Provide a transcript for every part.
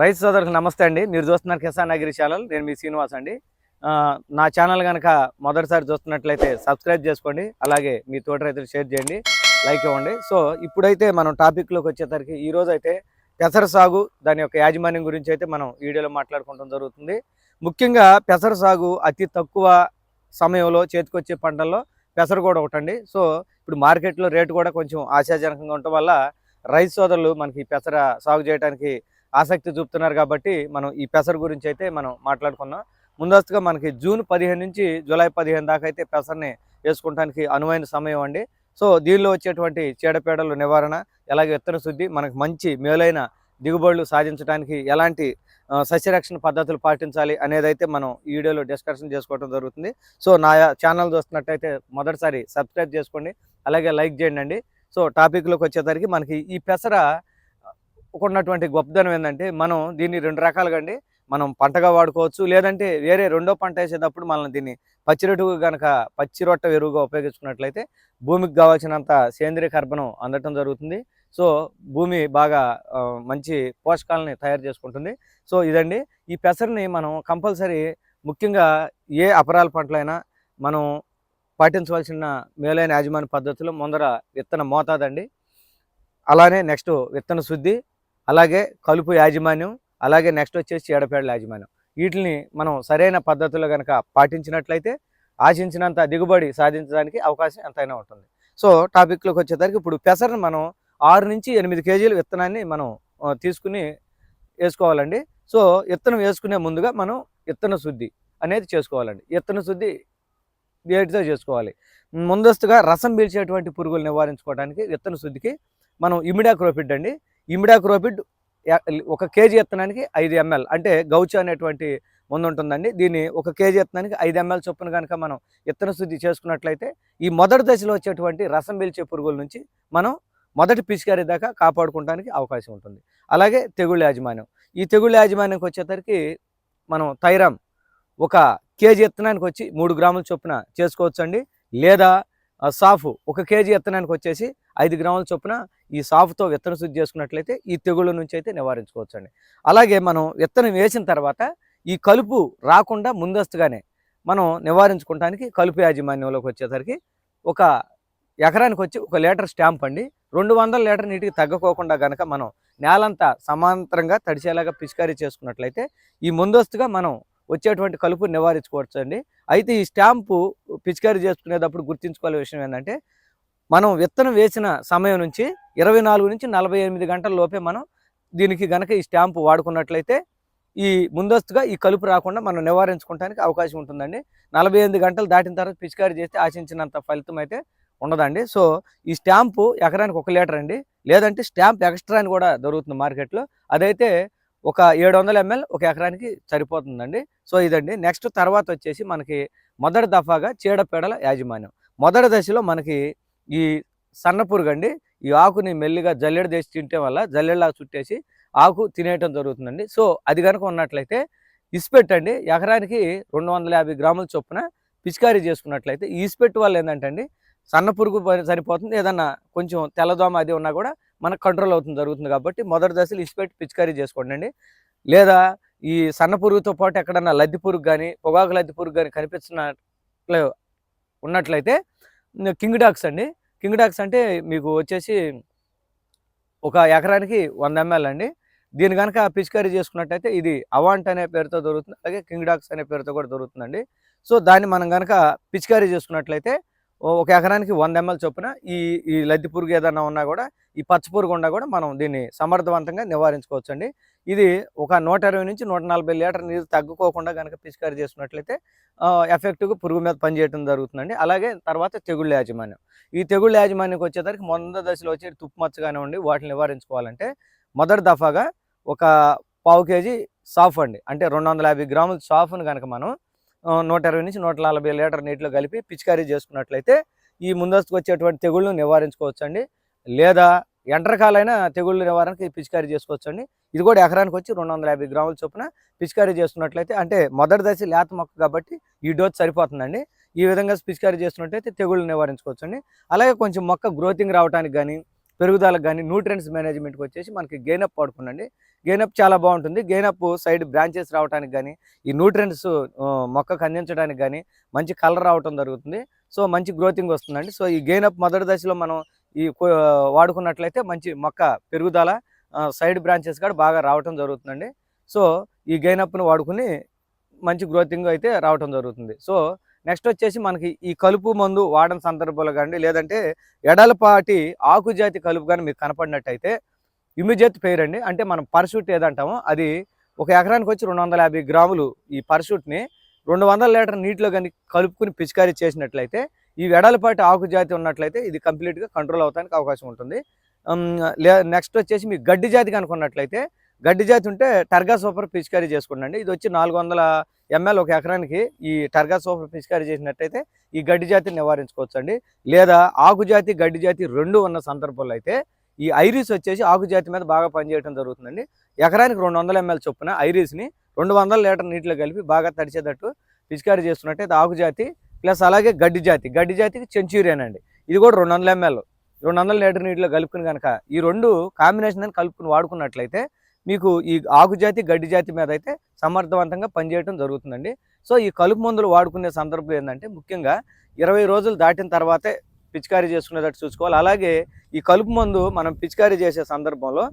రైతు సోదరులకు నమస్తే అండి. మీరు చూస్తున్నారు కిసాన్ అగ్రి ఛానల్. నేను మీ శ్రీనివాస్ అండి. నా ఛానల్ కనుక మొదటిసారి చూస్తున్నట్లయితే సబ్స్క్రైబ్ చేసుకోండి. అలాగే మీ తోటి రైతులు షేర్ చేయండి. లైక్ ఇవ్వండి. సో ఇప్పుడైతే మనం టాపిక్లోకి వచ్చేసరికి ఈరోజు అయితే పెసర సాగు దాని యొక్క యాజమాన్యం గురించి అయితే మనం వీడియోలో మాట్లాడుకోవడం జరుగుతుంది. ముఖ్యంగా పెసర సాగు అతి తక్కువ సమయంలో చేతికొచ్చే పంటల్లో పెసర కూడా ఒకటండి. సో ఇప్పుడు మార్కెట్లో రేటు కూడా కొంచెం ఆశాజనకంగా ఉండటం వల్ల రైతు సోదరులు మనకి పెసర సాగు చేయడానికి ఆసక్తి చూపుతున్నారు కాబట్టి మనం ఈ పెసర గురించి అయితే మనం మాట్లాడుకున్నాం ముందస్తుగా మనకి జూన్ పదిహేను నుంచి జూలై పదిహేను దాకా అయితే పెసర్ని వేసుకోవడానికి అనువైన సమయం అండి. సో దీనిలో వచ్చేటువంటి చీడపీడలు నివారణ అలాగే విత్తన శుద్ధి మనకు మంచి మేలైన దిగుబడులు సాధించడానికి ఎలాంటి సస్యరక్షణ పద్ధతులు పాటించాలి అనేది అయితే మనం ఈ వీడియోలో డిస్కషన్ చేసుకోవడం జరుగుతుంది. సో నా ఛానల్ చూస్తున్నట్టయితే మొదటిసారి సబ్స్క్రైబ్ చేసుకోండి. అలాగే లైక్ చేయండి అండి. సో టాపిక్లోకి వచ్చేసరికి మనకి ఈ పెసర ఉన్నటువంటి గొప్పదనం ఏంటంటే మనం దీన్ని రెండు రకాలుగా అండి మనం పంటగా వాడుకోవచ్చు లేదంటే వేరే రెండో పంట వేసేటప్పుడు మనం దీన్ని పచ్చిరొట్టు కనుక పచ్చి రొట్ట ఎరువుగా ఉపయోగించుకున్నట్లయితే భూమికి కావాల్సినంత సేంద్రియ కర్బనం అందటం జరుగుతుంది. సో భూమి బాగా మంచి పోషకాలని తయారు చేసుకుంటుంది. సో ఇదండి. ఈ పెసరని మనం కంపల్సరీ ముఖ్యంగా ఏ అపరాల పంటలైనా మనం పాటించవలసిన మేలైన యాజమాన్య పద్ధతులు ముందర విత్తన మోతాదండి. అలానే నెక్స్ట్ విత్తన శుద్ధి అలాగే కలుపు యాజమాన్యం అలాగే నెక్స్ట్ వచ్చేసి ఎడపేడల యాజమాన్యం. వీటిని మనం సరైన పద్ధతిలో కనుక పాటించినట్లయితే ఆశించినంత దిగుబడి సాధించడానికి అవకాశం ఎంతైనా ఉంటుంది. సో టాపిక్లోకి వచ్చేసరికి ఇప్పుడు పెసరను మనం ఆరు నుంచి ఎనిమిది కేజీల విత్తనాన్ని మనం తీసుకుని వేసుకోవాలండి. సో విత్తనం వేసుకునే ముందుగా మనం విత్తన శుద్ధి అనేది చేసుకోవాలండి. విత్తన శుద్ధి వేటితో చేసుకోవాలి. ముందస్తుగా రసం పీల్చేటువంటి పురుగులు నివారించుకోవడానికి విత్తన శుద్ధికి మనం ఇమిడాక్రోపిడ్ అండి. ఇమిడాక్రోపిడ్ ఒక కేజీ ఎత్తనానికి ఐదు ఎంఎల్. అంటే గౌచు అనేటువంటి మందు ఉంటుందండి. దీన్ని ఒక కేజీ ఎత్తనానికి ఐదు ఎంఎల్ చొప్పున కనుక మనం ఇత్తన శుద్ధి చేసుకున్నట్లయితే ఈ మొదటి దశలో వచ్చేటువంటి రసం పీల్చే పురుగుల నుంచి మనం మొదటి పిచికారీ దాకా కాపాడుకోవడానికి అవకాశం ఉంటుంది. అలాగే తెగుళ్ళ యాజమాన్యం. ఈ తెగుళ్ళ యాజమాన్యంకి వచ్చేసరికి మనం థైరామ్ ఒక కేజీ విత్తనానికి వచ్చి మూడు గ్రాముల చొప్పున చేసుకోవచ్చండి. లేదా సాఫ్ ఒక కేజీ విత్తనానికి వచ్చేసి ఐదు గ్రాముల చొప్పున ఈ సాఫ్తో విత్తన శుద్ధి చేసుకున్నట్లయితే ఈ తెగుళ్ళ నుంచి అయితే నివారించుకోవచ్చు అండి అలాగే మనం విత్తనం వేసిన తర్వాత ఈ కలుపు రాకుండా ముందస్తుగానే మనం నివారించుకోవడానికి కలుపు యాజమాన్యంలోకి వచ్చేసరికి ఒక ఎకరానికి వచ్చి ఒక లీటర్ స్టాంప్ అండి. రెండు వందల లీటర్ నీటికి తగ్గకోకుండా గనక మనం నేలంతా సమాంతరంగా తడిచేలాగా పిచికారీ చేసుకున్నట్లయితే ఈ ముందస్తుగా మనం వచ్చేటువంటి కలుపు నివారించుకోవచ్చు అండి అయితే ఈ స్టాంపు పిచికారీ చేసుకునేటప్పుడు గుర్తుంచుకోవాల్సిన విషయం ఏంటంటే మనం విత్తనం వేసిన సమయం నుంచి ఇరవై నాలుగు నుంచి నలభై ఎనిమిది గంటల లోపే మనం దీనికి గనక ఈ స్టాంపు వాడుకున్నట్లయితే ఈ ముందస్తుగా ఈ కలుపు రాకుండా మనం నివారించుకోవడానికి అవకాశం ఉంటుందండి. నలభై ఎనిమిది గంటలు దాటిన తర్వాత పిచికారీ చేస్తే ఆశించినంత ఫలితం అయితే ఉండదండి. సో ఈ స్టాంపు ఎకరానికి ఒక లీటర్ అండి. లేదంటే స్టాంప్ ఎక్స్ట్రా అని కూడా దొరుకుతుంది మార్కెట్లో. అదైతే ఒక ఏడు వందల ఎంఎల్ ఒక ఎకరానికి సరిపోతుందండి. సో ఇదండి. నెక్స్ట్ తర్వాత వచ్చేసి మనకి మొదటి దఫాగా చీడపీడల యాజమాన్యం. మొదటి దశలో మనకి ఈ సన్న అండి ఈ ఆకుని మెల్లిగా జల్లెడ చేసి తింటే వల్ల జల్లెడలా చుట్టేసి ఆకు తినేయటం జరుగుతుందండి. సో అది కనుక ఉన్నట్లయితే ఇసుపెట్టండి ఎకరానికి రెండు వందల యాభై గ్రాముల చొప్పున పిచికారీ చేసుకున్నట్లయితే ఈ ఇసుపెట్టు వల్ల ఏంటంటే అండి సన్న పురుగు సరిపోతుంది. ఏదన్నా కొంచెం తెల్లదోమ అది ఉన్నా కూడా మనకు కంట్రోల్ అవుతుంది జరుగుతుంది కాబట్టి మొదటి దశలో ఇసుపెట్టి పిచికారీ చేసుకోండి అండి లేదా ఈ సన్న పురుగుతో పాటు ఎక్కడన్నా లద్ది పురుగు కానీ పొగాకు లద్ది పురుగు కానీ కనిపించినట్లు ఉన్నట్లయితే కింగ్ డాక్స్ అండి. కింగ్ డాక్స్ అంటే మీకు వచ్చేసి ఒక ఎకరానికి వంద ఎంఎల్ అండి. దీని కనుక పిచికారీ చేసుకున్నట్టయితే ఇది అవాంట్ అనే పేరుతో దొరుకుతుంది. అలాగే కింగ్ డాక్స్ అనే పేరుతో కూడా దొరుకుతుందండి. సో దాన్ని మనం కనుక పిచికారీ చేసుకున్నట్లయితే ఒక ఎకరానికి వంద ఎంఎల్ చొప్పున ఈ ఈ లద్ది పురుగు ఏదైనా ఉన్నా కూడా ఈ పచ్చ పురుగు ఉన్నా కూడా మనం దీన్ని సమర్థవంతంగా నివారించుకోవచ్చు అండి ఇది ఒక నూట ఇరవై నుంచి నూట నలభై లీటర్ నీరు తగ్గుకోకుండా కనుక పిచికారీ చేసుకున్నట్లయితే ఎఫెక్ట్గా పురుగు మీద పనిచేయడం జరుగుతుందండి. అలాగే తర్వాత తెగుళ్ళ యాజమాన్యం. ఈ తెగుళ్ళ యాజమాన్యంకి వచ్చేసరికి మొదటి దశలో వచ్చే తుప్పు మచ్చగానే కానివ్వండి వాటిని నివారించుకోవాలంటే మొదటి దఫాగా ఒక పావు కేజీ సాఫ్ అండి. అంటే రెండు వందల యాభై గ్రాముల సాఫ్ను కనుక మనం నూట ఇరవై నుంచి నూట నలభై లీటర్ నీటిలో కలిపి పిచికారీ చేసుకున్నట్లయితే ఈ ముందస్తుకు వచ్చేటువంటి తెగుళ్ళను నివారించుకోవచ్చు అండి లేదా ఎండ్రకాలైన తెగుళ్ళ నివారణకి పిచికారీ చేసుకోవచ్చు అండి ఇది కూడా ఎకరానికి వచ్చి రెండు వందల యాభై గ్రాముల చొప్పున పిచికారీ చేసుకున్నట్లయితే అంటే మొదటి దశ లేత మొక్క కాబట్టి ఈ డోస్ సరిపోతుందండి. ఈ విధంగా పిచికారీ చేస్తున్నట్టయితే తెగుళ్ళు నివారించుకోవచ్చు అండి అలాగే కొంచెం మొక్క గ్రోతింగ్ రావడానికి కానీ పెరుగుదలకు కానీ న్యూట్రియన్స్ మేనేజ్మెంట్కి వచ్చేసి మనకి గెయినప్ వాడుకునండి గెయినప్ చాలా బాగుంటుంది. గెయినప్ సైడ్ బ్రాంచెస్ రావడానికి కానీ ఈ న్యూట్రియన్స్ మొక్కకు అందించడానికి కానీ మంచి కలర్ రావటం జరుగుతుంది. సో మంచి గ్రోతింగ్ వస్తుందండి. సో ఈ గెయినప్ మొదటి దశలో మనం ఈ వాడుకున్నట్లయితే మంచి మొక్క పెరుగుదల సైడ్ బ్రాంచెస్ కూడా బాగా రావటం జరుగుతుందండి. సో ఈ గెయినప్ను వాడుకుని మంచి గ్రోతింగ్ అయితే రావటం జరుగుతుంది. సో నెక్స్ట్ వచ్చేసి మనకి ఈ కలుపు మందు వాడని సందర్భంలో కానీ లేదంటే ఎడలపాటి ఆకుజాతి కలుపు కానీ మీకు కనపడినట్టయితే ఇమిజియత్ పేరండి అంటే మనం పర్షూట్ ఏదంటామో అది ఒక ఎకరానికి వచ్చి రెండు వందల యాభై గ్రాములు ఈ పర్షూట్ని రెండు వందల లీటర్ నీటిలో కానీ కలుపుకుని పిచికారీ చేసినట్లయితే ఈ వెడలపాటి ఆకుజాతి ఉన్నట్లయితే ఇది కంప్లీట్గా కంట్రోల్ అవడానికి అవకాశం ఉంటుంది. నెక్స్ట్ వచ్చేసి మీ గడ్డి జాతి కనుకున్నట్లయితే గడ్డి జాతి ఉంటే టర్గా సూపర్ పిచికారీ చేసుకుండండి ఇది వచ్చి నాలుగు వందల ఎంఎల్ ఒక ఎకరానికి ఈ టర్గా సూపర్ పిచికారీ చేసినట్టయితే ఈ గడ్డి జాతిని నివారించుకోవచ్చు అండి లేదా ఆకు జాతి గడ్డి జాతి రెండు ఉన్న సందర్భంలో అయితే ఈ ఐరిస్ వచ్చేసి ఆకు జాతి మీద బాగా పనిచేయడం జరుగుతుందండి. ఎకరానికి రెండు వందల ఎంఎల్ చొప్పున ఐరిస్ని రెండు వందల లీటర్ నీటిలో కలిపి బాగా తడిచేటట్టు పిచికారీ చేస్తున్నట్టయితే ఆకు జాతి ప్లస్ అలాగే గడ్డి జాతి. గడ్డి జాతికి సెంచూరియన్ అండి ఇది కూడా రెండు వందల ఎంఎల్. రెండు వందల లీటర్ నీటిలో కలుపుకుని కనుక ఈ రెండు కాంబినేషన్ అని కలుపుకుని వాడుకున్నట్లయితే మీకు ఈ ఆకు జాతి గడ్డి జాతి మీద అయితే సమర్థవంతంగా పనిచేయడం జరుగుతుందండి. సో ఈ కలుపు మందులు వాడుకునే సందర్భం ఏంటంటే ముఖ్యంగా ఇరవై రోజులు దాటిన తర్వాతే పిచికారీ చేసుకునేటట్టు చూసుకోవాలి. అలాగే ఈ కలుపు మందు మనం పిచికారీ చేసే సందర్భంలో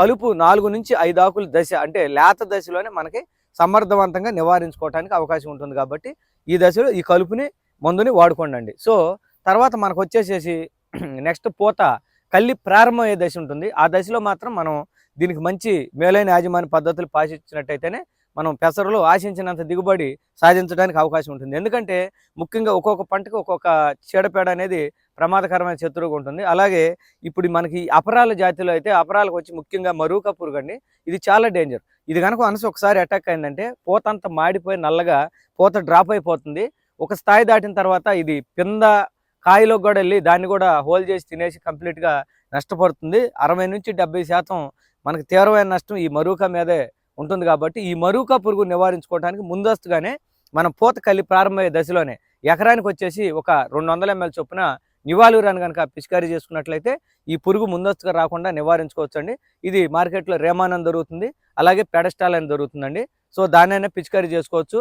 కలుపు నాలుగు నుంచి ఐదు ఆకుల దశ అంటే లేత దశలోనే మనకి సమర్థవంతంగా నివారించుకోవడానికి అవకాశం ఉంటుంది కాబట్టి ఈ దశలో ఈ కలుపుని మందుని వాడుకోండి సో తర్వాత మనకు వచ్చేసేసి నెక్స్ట్ పూత కల్లి ప్రారంభమయ్యే దశ ఉంటుంది. ఆ దశలో మాత్రం మనం దీనికి మంచి మేలైన యాజమాన్య పద్ధతులు పాటించినట్టయితేనే మనం పెసరలో ఆశించినంత దిగుబడి సాధించడానికి అవకాశం ఉంటుంది. ఎందుకంటే ముఖ్యంగా ఒక్కొక్క పంటకు ఒక్కొక్క చీడపేడ అనేది ప్రమాదకరమైన శత్రువుగా ఉంటుంది. అలాగే ఇప్పుడు మనకి అపరాల జాతిలో అయితే అపరాలకు వచ్చి ముఖ్యంగా మరూక పురుగు కండి ఇది చాలా డేంజర్. ఇది కనుక మనసు ఒకసారి అటాక్ అయిందంటే పూత అంతా మాడిపోయి నల్లగా పూత డ్రాప్ అయిపోతుంది. ఒక స్థాయి దాటిన తర్వాత ఇది పింద కాయలోకి కూడా వెళ్ళి దాన్ని కూడా హోల్ చేసి తినేసి కంప్లీట్గా నష్టపడుతుంది. అరవై నుంచి డెబ్బై శాతం మనకి తీవ్రమైన నష్టం ఈ మరూక మీదే ఉంటుంది కాబట్టి ఈ మరూక పురుగు నివారించుకోవడానికి ముందస్తుగానే మనం పూత కలి ప్రారంభమయ్యే దశలోనే ఎకరానికి వచ్చేసి ఒక రెండు వందల ఎంఎల్ చొప్పున నివాళురాని కనుక పిచికారీ చేసుకున్నట్లయితే ఈ పురుగు ముందస్తుగా రాకుండా నివారించుకోవచ్చండి. ఇది మార్కెట్లో రేమానం దొరుకుతుంది అలాగే పెడస్టాల్ అని దొరుకుతుందండి. సో దాన్నైనా పిచికారీ చేసుకోవచ్చు.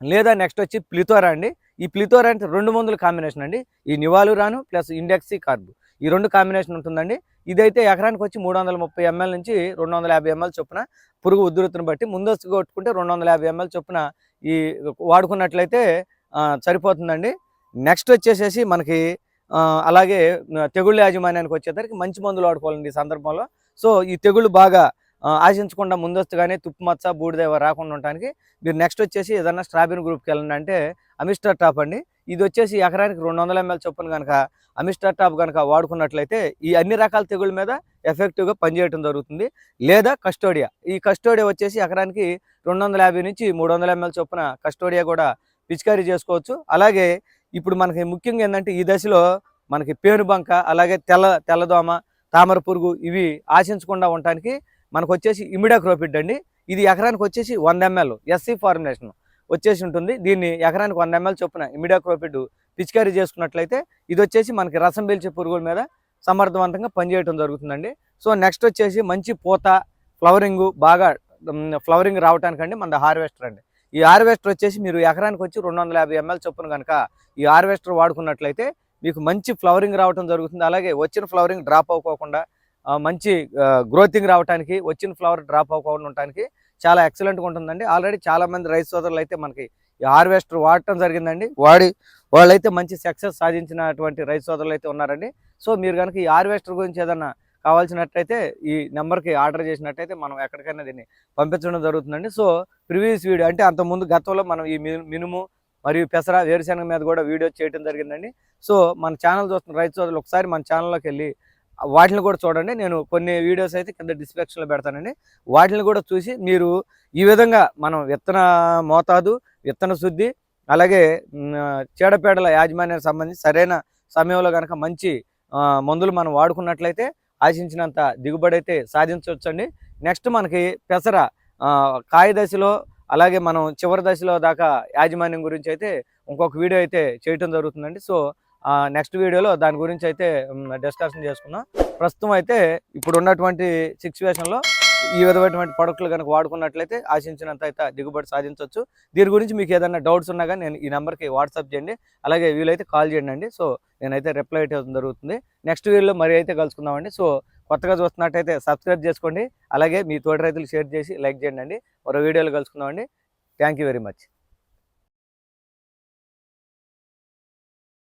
లేదా నెక్స్ట్ వచ్చి ప్లితోరా అండి. ఈ ప్లితోరా అంటే రెండు మందుల కాంబినేషన్ అండి. ఈ నివాలురాను ప్లస్ ఇండెక్సీ కార్బు. ఈ రెండు కాంబినేషన్ ఉంటుందండి. ఇదైతే ఎకరానికి వచ్చి మూడు వందల ముప్పై ఎంఎల్ నుంచి రెండు వందల యాభై ఎంఎల్ చొప్పున పురుగు ఉధృతిని బట్టి ముందస్తు కొట్టుకుంటే రెండు వందల యాభై ఎంఎల్ చొప్పున ఈ వాడుకున్నట్లయితే సరిపోతుందండి. నెక్స్ట్ వచ్చేసేసి మనకి అలాగే తెగుళ్ళ యాజమాన్యానికి వచ్చేసరికి మంచి మందులు వాడుకోవాలండి ఈ సందర్భంలో. సో ఈ తెగుళ్ళు బాగా ఆశించకుండా ముందస్తుగానే తుప్పు మచ్చ బూడిద రాకుండా ఉండడానికి మీరు నెక్స్ట్ వచ్చేసి ఏదన్నా స్ట్రాబెరీ గ్రూప్కి వెళ్ళండి అంటే అమిస్టర్ టాప్ అండి. ఇది వచ్చేసి ఎకరానికి రెండు వందల ఎంఎల్ చొప్పున కనుక అమిస్టర్ టాప్ కనుక వాడుకున్నట్లయితే ఈ అన్ని రకాల తెగుళ్ళ మీద ఎఫెక్టివ్గా పనిచేయడం జరుగుతుంది. లేదా కస్టోడియా. ఈ కస్టోడియా వచ్చేసి ఎకరానికి రెండు వందల యాభై నుంచి మూడు వందల ఎంఎల్ చొప్పున కస్టోడియా కూడా పిచికారీ చేసుకోవచ్చు. అలాగే ఇప్పుడు మనకి ముఖ్యంగా ఏంటంటే ఈ దశలో మనకి పేనుబంక అలాగే తెల్ల తెల్లదోమ తామర పురుగు ఇవి ఆశించకుండా ఉండటానికి మనకు వచ్చేసి ఇమిడాక్రోపిడ్ అండి. ఇది ఎకరానికి వచ్చేసి వంద ఎంఎల్ ఎస్సీ ఫార్ములేషన్ వచ్చేసి ఉంటుంది. దీన్ని ఎకరానికి వంద ఎంఎల్ చొప్పున ఇమిడాక్రోపిడ్ పిచికారీ చేసుకున్నట్లయితే ఇది వచ్చేసి మనకి రసం పీల్చే పురుగుల మీద సమర్థవంతంగా పనిచేయడం జరుగుతుందండి. సో నెక్స్ట్ వచ్చేసి మంచి పూత ఫ్లవరింగ్ బాగా ఫ్లవరింగ్ రావడానికండి మన హార్వెస్టర్ అండి. ఈ హార్వెస్టర్ వచ్చేసి మీరు ఎకరానికి వచ్చి రెండు వందల యాభై ఎంఎల్ చొప్పున కనుక ఈ హార్వెస్టర్ వాడుకున్నట్లయితే మీకు మంచి ఫ్లవరింగ్ రావడం జరుగుతుంది. అలాగే వచ్చిన ఫ్లవరింగ్ డ్రాప్ అవ్వకోకుండా మంచి గ్రోతింగ్ రావడానికి వచ్చిన ఫ్లవర్ డ్రాప్ అవ్వకుండా ఉండటానికి చాలా ఎక్సలెంట్గా ఉంటుందండి. ఆల్రెడీ చాలామంది రైతు సోదరులు అయితే మనకి ఈ హార్వెస్టర్ వాడటం జరిగిందండి. వాడి వాళ్ళైతే మంచి సక్సెస్ సాధించినటువంటి రైతు సోదరులు అయితే ఉన్నారండి. సో మీరు కనుక ఈ హార్వెస్టర్ గురించి ఏదన్నా కావాల్సినట్టయితే ఈ నెంబర్కి ఆర్డర్ చేసినట్టయితే మనం ఎక్కడికైనా దీన్ని పంపించడం జరుగుతుందండి. సో ప్రీవియస్ వీడియో అంటే అంతకుముందు గతంలో మనం ఈ మినుము మరియు పెసర వేరుశనగ మీద కూడా వీడియో చేయడం జరిగిందండి. సో మన ఛానల్ చూస్తున్న రైతు సోదరులు ఒకసారి మన ఛానల్లోకి వెళ్ళి వాటిని కూడా చూడండి. నేను కొన్ని వీడియోస్ అయితే కింద డిస్క్రిప్షన్లో పెడతానండి. వాటిని కూడా చూసి మీరు ఈ విధంగా మనం విత్తన మోతాదు విత్తన శుద్ధి అలాగే చీడపేడల చీడపీడల యాజమాన్యానికి సంబంధించి సరైన సమయంలో కనుక మంచి మందులు మనం వాడుకున్నట్లయితే ఆశించినంత దిగుబడి అయితే సాధించవచ్చండి. నెక్స్ట్ మనకి పెసర కాయ దశలో అలాగే మనం చివరి దశలో దాకా యాజమాన్యం గురించి అయితే ఇంకొక వీడియో అయితే చేయటం జరుగుతుందండి. సో నెక్స్ట్ వీడియోలో దాని గురించి అయితే డిస్కషన్ చేసుకున్నాం. ప్రస్తుతం అయితే ఇప్పుడు ఉన్నటువంటి సిచ్యువేషన్లో ఈ విధమైనటువంటి ప్రొడక్ట్లు కనుక వాడుకున్నట్లయితే ఆశించినంత అయితే దిగుబడి సాధించవచ్చు. దీని గురించి మీకు ఏదైనా డౌట్స్ ఉన్నా కానీ నేను ఈ నెంబర్కి వాట్సాప్ చేయండి. అలాగే వీలైతే కాల్ చేయండి సో నేనైతే రిప్లై అయితే జరుగుతుంది. నెక్స్ట్ వీడియోలో మరి అయితే కలుసుకుందామండి సో కొత్తగా చూస్తున్నట్టయితే సబ్స్క్రైబ్ చేసుకోండి. అలాగే మీ తోటి రైతులు షేర్ చేసి లైక్ చేయండి మరో వీడియోలో కలుసుకుందామండి థ్యాంక్ యూ వెరీ మచ్